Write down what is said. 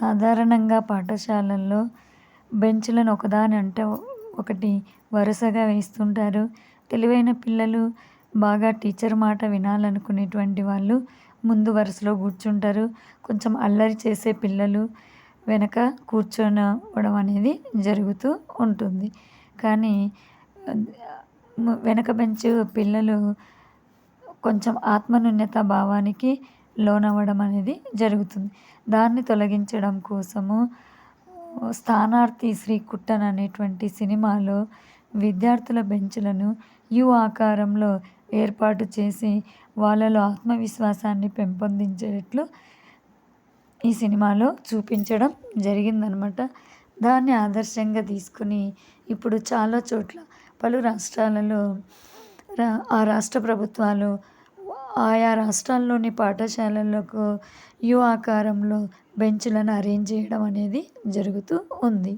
సాధారణంగా పాఠశాలల్లో బెంచ్లను ఒకదాని అంటే ఒకటి వరుసగా వేస్తుంటారు తెలివైన పిల్లలు బాగా టీచర్ మాట వినాలనుకునేటువంటి వాళ్ళు ముందు వరుసలో కూర్చుంటారు. కొంచెం అల్లరి చేసే పిల్లలు వెనక కూర్చోవడం అనేది జరుగుతూ ఉంటుంది. కానీ వెనక బెంచ్ పిల్లలు కొంచెం ఆత్మనున్నత భావానికి లోనవ్వడం అనేది జరుగుతుంది. దాన్ని తొలగించడం కోసము స్థానార్థి శ్రీ కుట్టన్ అనేటువంటి సినిమాలో విద్యార్థుల బెంచ్లను యు ఆకారంలో ఏర్పాటు చేసి వాళ్ళలో ఆత్మవిశ్వాసాన్ని పెంపొందించేటట్లు ఈ సినిమాలో చూపించడం జరిగిందనమాట. దాన్ని ఆదర్శంగా తీసుకుని ఇప్పుడు చాలా చోట్ల పలు రాష్ట్రాలలో ఆ రాష్ట్ర ప్రభుత్వాలు ఆయా రాష్ట్రాల్లోని పాఠశాలలకు యు ఆకారంలో బెంచులను అరేంజ్ చేయడం అనేది జరుగుతూ ఉంది.